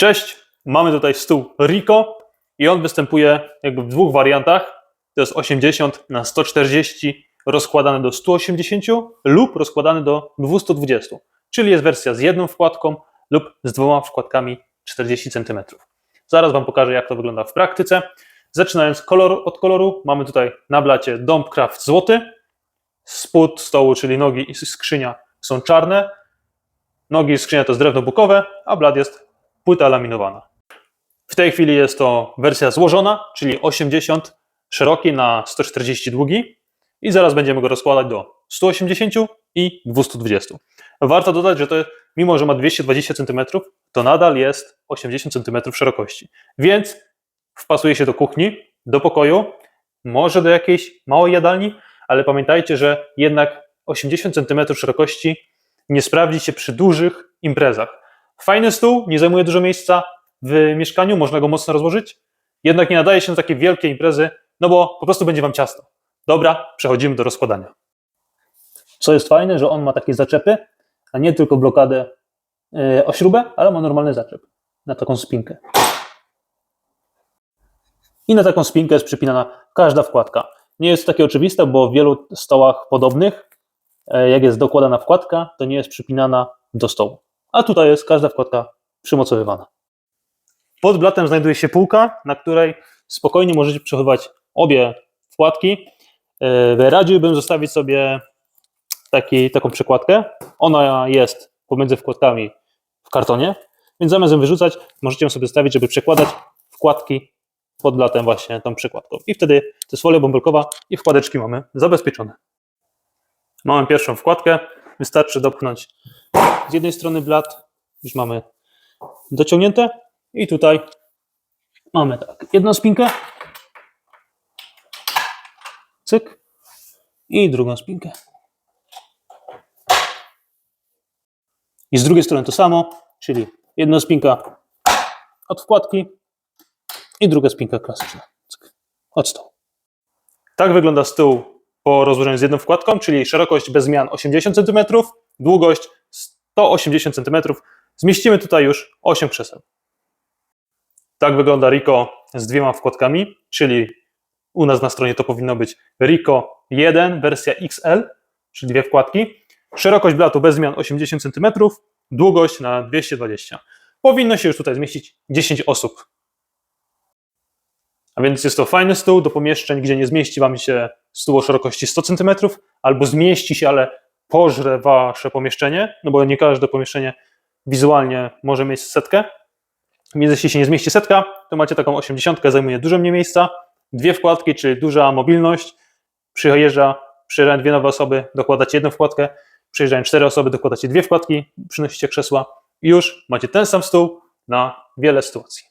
Cześć, mamy tutaj stół Rico i on występuje jakby w dwóch wariantach. To jest 80 na 140 rozkładane do 180 lub rozkładany do 220, czyli jest wersja z jedną wkładką lub z dwoma wkładkami 40 cm. Zaraz Wam pokażę, jak to wygląda w praktyce. Zaczynając kolor, od koloru, mamy tutaj na blacie Dompcraft złoty, spód stołu, czyli nogi i skrzynia są czarne, nogi i skrzynia to jest drewno bukowe, a blat jest płyta laminowana. W tej chwili jest to wersja złożona, czyli 80 szeroki na 140 długi i zaraz będziemy go rozkładać do 180 i 220. Warto dodać, że to mimo, że ma 220 cm, to nadal jest 80 cm szerokości, więc wpasuje się do kuchni, do pokoju, może do jakiejś małej jadalni, ale pamiętajcie, że jednak 80 cm szerokości nie sprawdzi się przy dużych imprezach. Fajny stół, nie zajmuje dużo miejsca w mieszkaniu, można go mocno rozłożyć, jednak nie nadaje się na takie wielkie imprezy, no bo po prostu będzie Wam ciasto. Dobra, przechodzimy do rozkładania. Co jest fajne, że on ma takie zaczepy, a nie tylko blokadę yy, o śrubę, ale ma normalny zaczep na taką spinkę. I na taką spinkę jest przypinana każda wkładka. Nie jest takie oczywiste, bo w wielu stołach podobnych, e, jak jest dokładana wkładka, to nie jest przypinana do stołu. A tutaj jest każda wkładka przymocowywana. Pod blatem znajduje się półka, na której spokojnie możecie przechowywać obie wkładki. E, Radziłbym zostawić sobie taki, taką przekładkę. Ona jest pomiędzy wkładkami w kartonie, więc zamiast ją wyrzucać, możecie ją sobie zostawić, żeby przekładać wkładki pod blatem właśnie tą przekładką. I wtedy to jest folia bąbelkowa i wkładeczki mamy zabezpieczone. Mamy pierwszą wkładkę, wystarczy dopchnąć z jednej strony blat, już mamy dociągnięte i tutaj mamy tak, jedną spinkę, cyk i drugą spinkę. I z drugiej strony to samo, czyli jedna spinka od wkładki i druga spinka klasyczna. Cyk. Od stołu. Tak wygląda stół po rozłożeniu z jedną wkładką, czyli szerokość bez zmian 80 cm, długość 180 cm. Zmieścimy tutaj już 8 krzeseł. Tak wygląda Rico z dwiema wkładkami, czyli u nas na stronie to powinno być Rico 1 wersja XL, czyli dwie wkładki. Szerokość blatu bez zmian 80 cm, długość na 220. Powinno się już tutaj zmieścić 10 osób. A więc jest to fajny stół do pomieszczeń, gdzie nie zmieści Wam się stół o szerokości 100 cm, albo zmieści się, ale pożre Wasze pomieszczenie, no bo nie każde pomieszczenie wizualnie może mieć setkę. Więc jeśli się nie zmieści setka, to macie taką 80, zajmuje dużo mniej miejsca. Dwie wkładki, czyli duża mobilność. Przyjeżdża, przyjeżdżają dwie nowe osoby, dokładacie jedną wkładkę. Przyjeżdżają cztery osoby, dokładacie dwie wkładki, przynosicie krzesła i już macie ten sam stół na wiele sytuacji.